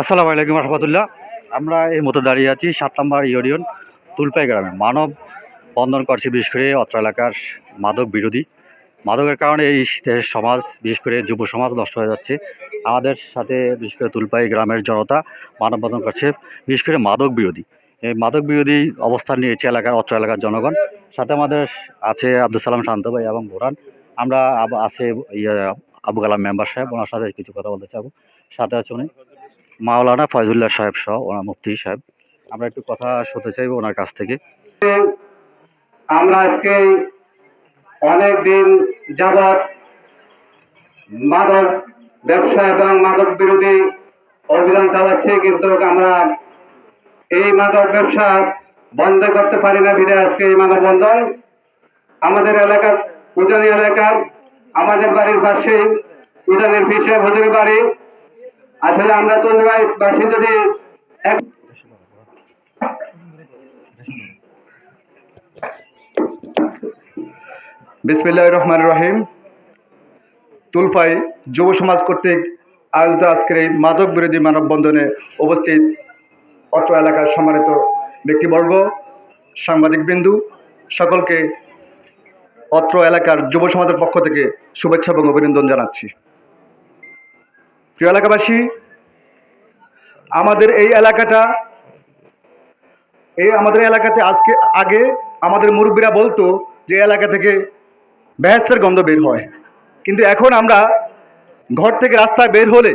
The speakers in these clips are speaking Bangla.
আসসালামু আলাইকুম রহমতুল্লাহ। আমরা এই মতো দাঁড়িয়ে আছি সাত নম্বর ইউনিয়ন তুলপাই গ্রামে। মানব বন্ধন করছে বিশেষ করে অত্র এলাকার মাদক বিরোধী। মাদকের কারণে এই দেশের সমাজ বিশেষ করে যুব সমাজ নষ্ট হয়ে যাচ্ছে। আমাদের সাথে বিশেষ করে তুলপাই গ্রামের জনতা মানব বন্ধন করছে বিশেষ করে মাদক বিরোধী। এই মাদক বিরোধী অবস্থান নিয়েছে এলাকার অত্র এলাকার জনগণ। সাথে আমাদের আছে আব্দুল সালাম শান্ত ভাই এবং ভোরান আমরা আছে ইয়ে, আবু কালাম মেম্বার সাহেব ওনার সাথে কিছু কথা বলতে চাবো সাথে আছে উনি। মাওলানা ফয়জুল্লাহ সাহেব সহ, ওনার মুফতি সাহেব। আমরা একটু কথা শুনতে চাইব ওনার কাছ থেকে। আমরা আজকে অনেক দিন যাবৎ মাদক ব্যবসা এবং মাদক বিরোধী অভিযান চালাচ্ছি, কিন্তু আমরা এই মাদক ব্যবসা বন্ধ করতে পারি না। বিধায় আজকে এই মাদক বন্ধন আমাদের এলাকার উজানি এলাকার আমাদের বাড়ির পাশে, উজানির ফিসে হুজুরি বাড়ি আসলে আমরা তন্দ্রাবাসী যদি বিসমিল্লাহ রহমান রহিম। তুলফাই যুব সমাজ কর্তৃক আয়োজিত আজকের এই মাদক বিরোধী মানববন্ধনে উপস্থিত অত্র এলাকার সম্মানিত ব্যক্তিবর্গ, সাংবাদিকবৃন্দু, সকলকে অত্র এলাকার যুব সমাজের পক্ষ থেকে শুভেচ্ছা এবং অভিনন্দন জানাচ্ছি। প্রিয় এলাকাবাসী, আমাদের এই এলাকাটা, এই আমাদের এলাকাতে আজকে, আগে আমাদের মুরব্বীরা বলতো যে এলাকা থেকে ব্যাসের গন্ধ বের হয়। কিন্তু এখন আমরা ঘর থেকে রাস্তায় বের হলে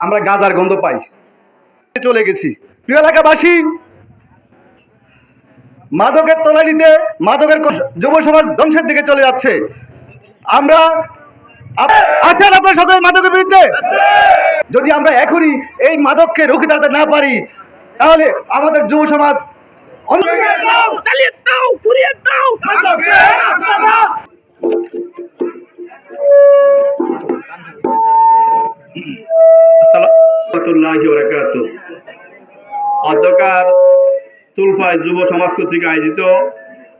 আমরা গাঁজার গন্ধ পাই। চলে গেছি। প্রিয় এলাকাবাসী, মাদকের তলানিতে, মাদকের যুব সমাজ ধ্বংসের দিকে চলে যাচ্ছে। আমরা আছেন আপনার সকল মাদকের বিরুদ্ধে? যদি আমরা এখনই এই মাদককে রুখে দাঁড়াতে না পারি তাহলে আমাদের যুব সমাজ অন্য- চালিয়ে দাও! ফুরিয়ে দাও! রহমতুল্লাহি বরাকাত অধ্যকার তুলফায় যুব সমাজ কর্তৃক আয়োজিত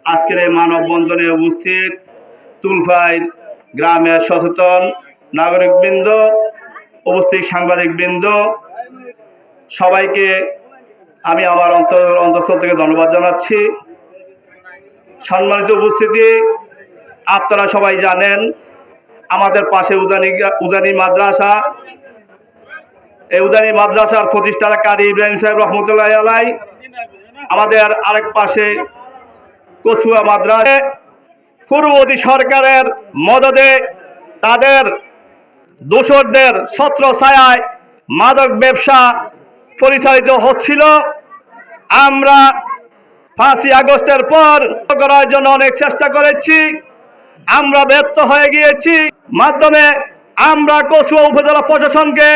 আজকের এই মানববন্ধনে উপস্থিত তুলফায় গ্রামের সচেতন নাগরিকবৃন্দ, উপস্থিত সাংবাদিকবৃন্দ, সবাইকে আমি আমার অন্তর, অন্তঃস্থল থেকে ধন্যবাদ জানাচ্ছি। সম্মানিত উপস্থিতি, আপনারা সবাই জানেন, আমাদের পাশে উদানি উদানি মাদ্রাসা। এই উদানি মাদ্রাসার প্রতিষ্ঠাকারী ইব্রাহিম সাহেব রহমতুল্লাহ আলাই আমাদের আরেক পাশে কচুয়া মাদ্রাসা। পূর্ববর্তী সরকারের মদদে তাদের দোসরদের ছত্র ছায়ায় মাদক ব্যবসা পরিচালিত হচ্ছিল। আমরা পাঁচই আগস্টের পর করার জন্য অনেক চেষ্টা করেছি। আমরা ব্যর্থ হয়ে গিয়েছি। মাধ্যমে আমরা কচুয়া উপজেলা প্রশাসনকে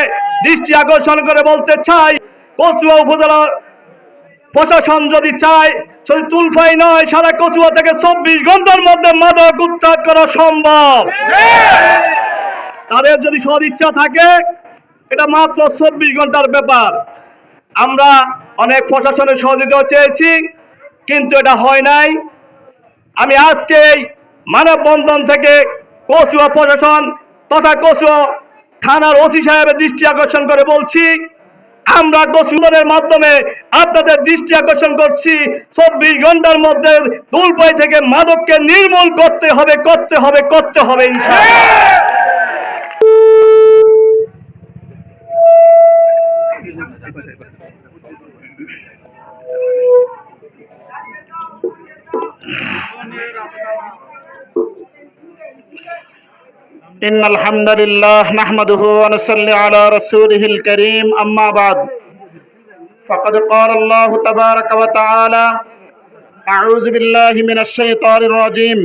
দৃষ্টি আকর্ষণ করে বলতে চাই, কচুয়া উপজেলা প্রশাসন যদি চায় শুধু তুলফাই নয়, সারা কচুয়া থেকে চব্বিশ ঘণ্টার মধ্যে মাদক উত্তাদ করা সম্ভব। তাদের যদি সদিচ্ছা থাকে, এটা মাত্র চব্বিশ ঘণ্টার ব্যাপার। আমরা অনেক প্রশাসনের সহযোগিতা চেয়েছি, কিন্তু এটা হয় নাই। আমি আজকে এই মানববন্ধন থেকে কচুয়া প্রশাসন তথা কচুয়া থানার ওসি সাহেবের দৃষ্টি আকর্ষণ করে বলছি আমরা গোসুলনের মাধ্যমে আপনাদের দৃষ্টি আকর্ষণ করছি। চব্বিশ ঘণ্টার মধ্যে দুলপাই থেকে মাদককে নির্মূল করতে হবে করতে হবে করতে হবে, ইনশাআল্লাহ। إن الحمد لله نحمده ونصلي على رسوله الكريم أما بعد فقد قال الله تبارك وتعالى أعوذ بالله من الشيطان الرجيم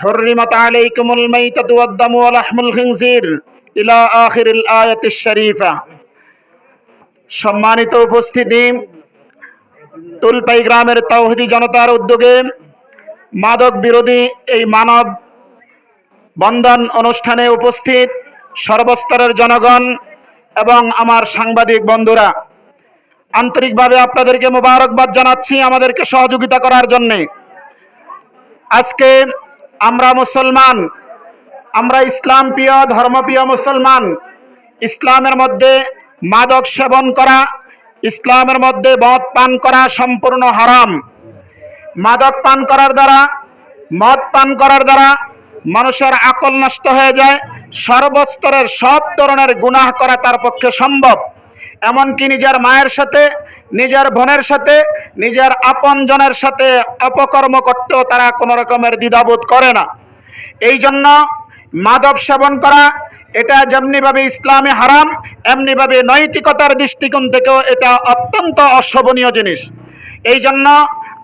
حرمت عليكم الميتة والدم ولحم الخنزير إلى آخر الآية الشريفة সম্মানিত উপস্থিতি তুলপাই গ্রামের তৌহিদি জনতার উদ্যোগে মাদক বিরোধী এই মানব বন্ধন অনুষ্ঠানে উপস্থিত সর্বস্তরের জনগণ এবং আমার সাংবাদিক বন্ধুরা, আন্তরিকভাবে আপনাদেরকে মোবারকবাদ জানাচ্ছি আমাদেরকে সহযোগিতা করার জন্যে। আজকে আমরা মুসলমান, আমরা ইসলাম প্রিয়, ধর্মপ্রিয় মুসলমান, ইসলামের মধ্যে মাদক সেবন করা, ইসলামের মধ্যে মদ পান করা সম্পূর্ণ হারাম। মাদক পান করার দ্বারা, মদ পান করার দ্বারা মানুষের আকল নষ্ট হয়ে যায়, সর্বস্তরের সব ধরনের গুনাহ করা তার পক্ষে সম্ভব। এমনকি নিজের মায়ের সাথে, নিজের বোনের সাথে, নিজের আপনজনের সাথে অপকর্ম করতেও তারা কোনো রকমের দ্বিধাবোধ করে না। এই জন্য মাদক সেবন করা, এটা যেমনিভাবে ইসলামে হারাম, এমনিভাবে নৈতিকতার দৃষ্টিকোণ থেকেও এটা অত্যন্ত অশোভনীয় জিনিস। এই জন্য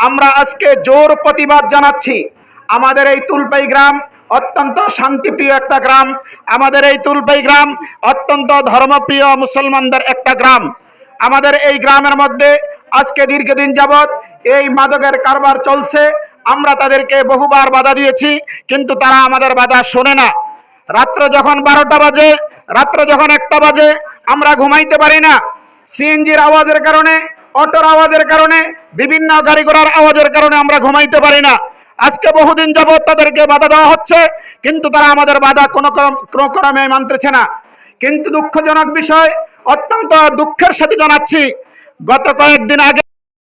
আমরা আজকে জোর প্রতিবাদ জানাচ্ছি। আমাদের এই তুলপাই গ্রাম অত্যন্ত শান্তিপ্রিয় একটা গ্রাম। আমাদের এই তুলপাই গ্রাম অত্যন্ত ধর্মপ্রিয় মুসলমানদের একটা গ্রাম। আমাদের এই গ্রামের মধ্যে আজকে দীর্ঘদিন যাবৎ এই মাদকের কারবার চলছে। আমরা তাদেরকে বহুবার বাধা দিয়েছি, কিন্তু তারা আমাদের বাধা শোনে না। রাত্র যখন বারোটা বাজে, রাত্র যখন একটা বাজে, আমরা ঘুমাইতে পারি না। সিএনজির আওয়াজের কারণে, অটোর আওয়াজের কারণে, বিভিন্ন গাড়ি ঘোড়ার আওয়াজের কারণে আমরা ঘুমাইতে পারি না। আজকে বহুদিন যাবৎ তাদেরকে বাধা দেওয়া হচ্ছে, কিন্তু তারা আমাদের বাধা কোনো ক্রমে মানতেছে না। কিন্তু দুঃখজনক বিষয়, অত্যন্ত দুঃখের সাথে জানাচ্ছি, গত কয়েকদিন আগে